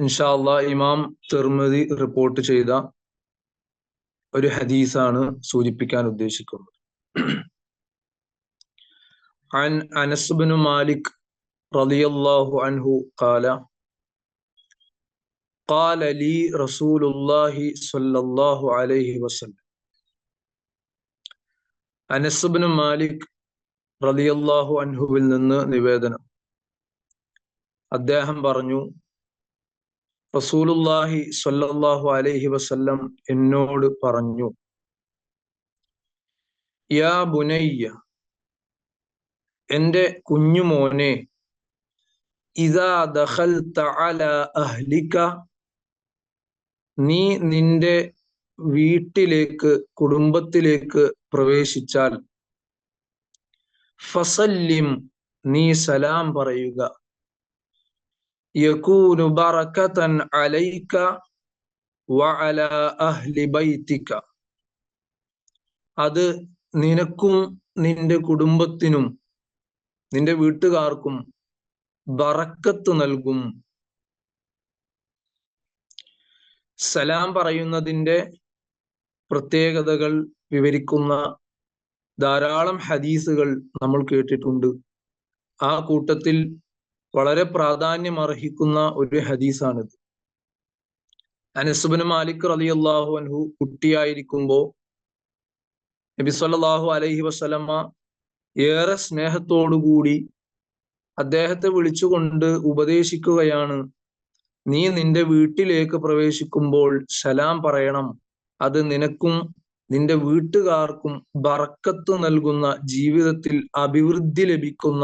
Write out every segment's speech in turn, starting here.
ഇൻഷാല്ല ഇമാം തിർമതി റിപ്പോർട്ട് ചെയ്ത ഒരു ഹദീസാണ് സൂചിപ്പിക്കാൻ ഉദ്ദേശിക്കുന്നത് عن أنس بن مالك رضي الله عنه قال قال لي رسول الله صلى الله عليه وسلم അനസ് ബിൻ മാലിക് റളിയല്ലാഹു അൻഹുവിൽ നിന്ന് നിവേദനം അദ്ദേഹം പറഞ്ഞു റസൂലുല്ലാഹി സ്വല്ലല്ലാഹു അലൈഹി വസല്ലം എന്നോട് പറഞ്ഞു യാ ബുനയ്യ എന്റെ കുഞ്ഞുമോനെ ഇതാ ദഖൽത അല അഹ്ലിക നീ നിന്റെ വീട്ടിലേക്ക് കുടുംബത്തിലേക്ക് പ്രവേശിച്ചാൽ ഫസല്ലിം നീ സലാം പറയുക. യകൂനു بركة عليك وعلى أهل بيتك. അത് നിനക്കും നിന്റെ കുടുംബത്തിനും നിന്റെ വീട്ടുകാർക്കും ബറക്കത്ത് നൽകും. സലാം പറയുന്നതിന്റെ പ്രത്യേകതകൾ വിവരിക്കുന്ന ധാരാളം ഹദീസുകൾ നമ്മൾ കേട്ടിട്ടുണ്ട്. ആ കൂട്ടത്തിൽ വളരെ പ്രാധാന്യം അർഹിക്കുന്ന ഒരു ഹദീസാണിത്. അനസുബിന് മാലിക് അലി അള്ളാഹു അൻഹു കുട്ടിയായിരിക്കുമ്പോ നബി സല്ലല്ലാഹു അലൈഹി വസല്ലമ ഏറെ സ്നേഹത്തോടുകൂടി അദ്ദേഹത്തെ വിളിച്ചുകൊണ്ട് ഉപദേശിക്കുകയാണ് നീ നിന്റെ വീട്ടിലേക്ക് പ്രവേശിക്കുമ്പോൾ സലാം പറയണം. അത് നിനക്കും നിന്റെ വീട്ടുകാർക്കും ബറക്കത്ത് നൽകുന്ന ജീവിതത്തിൽ അഭിവൃദ്ധി ലഭിക്കുന്ന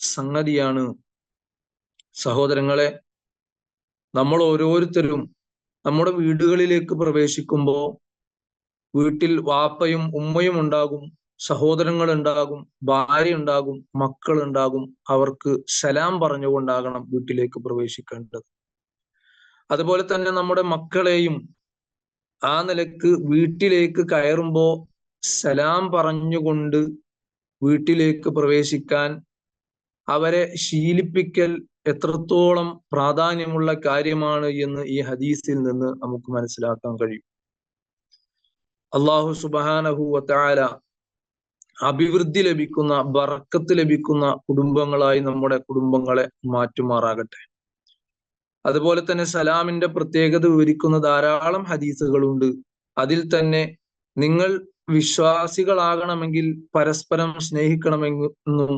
സംഗതിയാണ്. സഹോദരങ്ങളെ നമ്മൾ ഓരോരുത്തരും നമ്മുടെ വീടുകളിലേക്ക് പ്രവേശിക്കുമ്പോൾ വീട്ടിൽ വാപ്പയും ഉമ്മയും ഉണ്ടാകും സഹോദരങ്ങൾ ഉണ്ടാകും ഭാര്യ ഉണ്ടാകും മക്കൾ ഉണ്ടാകും. അവർക്ക് സലാം പറഞ്ഞുകൊണ്ടാകണം വീട്ടിലേക്ക് പ്രവേശിക്കേണ്ടത്. അതുപോലെ തന്നെ നമ്മുടെ മക്കളെയും ആ നിലയ്ക്ക് വീട്ടിലേക്ക് കയറുമ്പോൾ സലാം പറഞ്ഞുകൊണ്ട് വീട്ടിലേക്ക് പ്രവേശിക്കാൻ അവരെ ശീലിപ്പിക്കൽ എത്രത്തോളം പ്രാധാന്യമുള്ള കാര്യമാണ് എന്ന് ഈ ഹദീസിൽ നിന്ന് നമുക്ക് മനസ്സിലാക്കാൻ കഴിയും. അള്ളാഹു സുബാനഹു വത്താല അഭിവൃദ്ധി ലഭിക്കുന്ന ബറക്കത്ത് ലഭിക്കുന്ന കുടുംബങ്ങളായി നമ്മുടെ കുടുംബങ്ങളെ മാറ്റുമാറാകട്ടെ. അതുപോലെ തന്നെ സലാമിന്റെ പ്രത്യേകത വിവരിക്കുന്ന ധാരാളം ഹദീസുകളുണ്ട്. അതിൽ തന്നെ നിങ്ങൾ വിശ്വാസികളാകണമെങ്കിൽ പരസ്പരം സ്നേഹിക്കണമെന്നും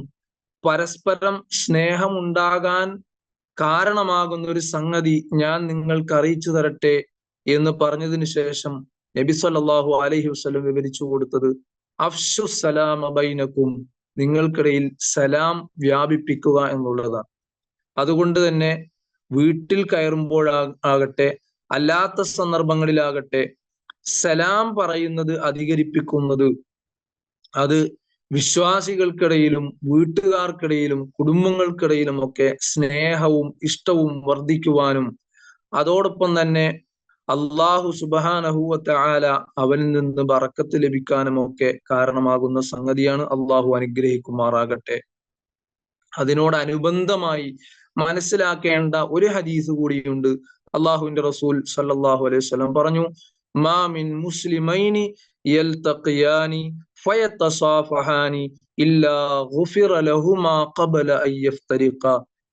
പരസ്പരം സ്നേഹമുണ്ടാകാൻ കാരണമാകുന്ന ഒരു സംഗതി ഞാൻ നിങ്ങൾക്ക് അറിയിച്ചു തരട്ടെ എന്ന് പറഞ്ഞതിന് ശേഷം നബി സല്ലാഹു അലഹി വസ്ലം വിവരിച്ചു കൊടുത്തത് അഫ്ഷു സലാം അബൈനക്കും നിങ്ങൾക്കിടയിൽ സലാം വ്യാപിപ്പിക്കുക എന്നുള്ളതാണ്. അതുകൊണ്ട് തന്നെ വീട്ടിൽ കയറുമ്പോഴാകട്ടെ അല്ലാത്ത സന്ദർഭങ്ങളിലാകട്ടെ സലാം പറയുന്നത് അധികരിപ്പിക്കുന്നത് അത് വിശ്വാസികൾക്കിടയിലും വീട്ടുകാർക്കിടയിലും കുടുംബങ്ങൾക്കിടയിലും ഒക്കെ സ്നേഹവും ഇഷ്ടവും വർദ്ധിക്കുവാനും അതോടൊപ്പം തന്നെ അള്ളാഹു സുബാനഹുവത്തെ ആല അവനിൽ നിന്ന് ബറക്കത്ത് ലഭിക്കാനും ഒക്കെ കാരണമാകുന്ന സംഗതിയാണ് അള്ളാഹു അനുഗ്രഹിക്കുമാറാകട്ടെ. അതിനോടനുബന്ധമായി മനസ്സിലാക്കേണ്ട ഒരു ഹദീസ് കൂടിയുണ്ട്. അള്ളാഹുവിന്റെ റസൂൽ സല്ലാഹു അലൈഹി സ്വലം പറഞ്ഞു മാമിൻ മുസ്ലിമൈനി യൽതഖിയാനി ഫയതസാഫഹാനി ഇല്ലാ ഗുഫിറ ലഹുമാ ഖബല അൻ യഫ്തരിഖ.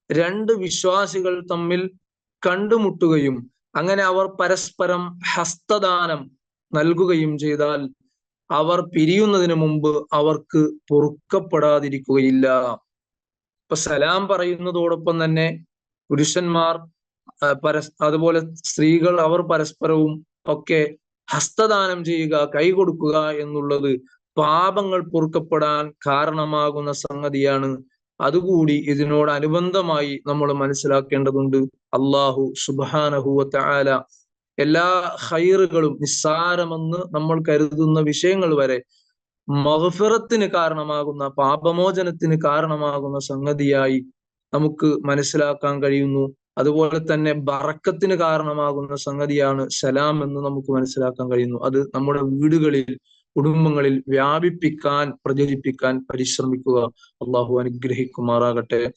രണ്ട് വിശ്വാസികൾ തമ്മിൽ കണ്ടുമുട്ടുകയും അങ്ങനെ അവർ പരസ്പരം ഹസ്തദാനം നൽകുകയും ചെയ്താൽ അവർ പിരിയുന്നതിന് മുമ്പ് അവർക്ക് പൊറുക്കപ്പെടാതിരിക്കുകയില്ല. ഇപ്പൊ സലാം പറയുന്നതോടൊപ്പം തന്നെ പുരുഷന്മാർ പരസ് അതുപോലെ സ്ത്രീകൾ അവർ പരസ്പരവും ഒക്കെ ഹസ്തദാനം ചെയ്യുക കൈ കൊടുക്കുക എന്നുള്ളത് പാപങ്ങൾ പൊറുക്കപ്പെടാൻ കാരണമാകുന്ന സംഗതിയാണ്. അതുകൂടി ഇതിനോട് അനുബന്ധമായി നമ്മൾ മനസ്സിലാക്കേണ്ടതുണ്ട്. അള്ളാഹു സുബാനഹുവത്ത ആല എല്ലാ ഹൈറുകളും നിസ്സാരമെന്ന് നമ്മൾ കരുതുന്ന വിഷയങ്ങൾ വരെ മഹഫിറത്തിന് കാരണമാകുന്ന പാപമോചനത്തിന് കാരണമാകുന്ന സംഗതിയായി നമുക്ക് മനസ്സിലാക്കാൻ കഴിയുന്നു. അതുപോലെ തന്നെ ബറക്കത്തിന് കാരണമാകുന്ന സംഗതിയാണ് സലാം എന്ന് നമുക്ക് മനസ്സിലാക്കാൻ കഴിയുന്നു. അത് നമ്മുടെ വീടുകളിൽ കുടുംബങ്ങളിൽ വ്യാപിപ്പിക്കാൻ പ്രചരിപ്പിക്കാൻ പരിശ്രമിക്കുക. അള്ളാഹു അനുഗ്രഹിക്കുമാറാകട്ടെ.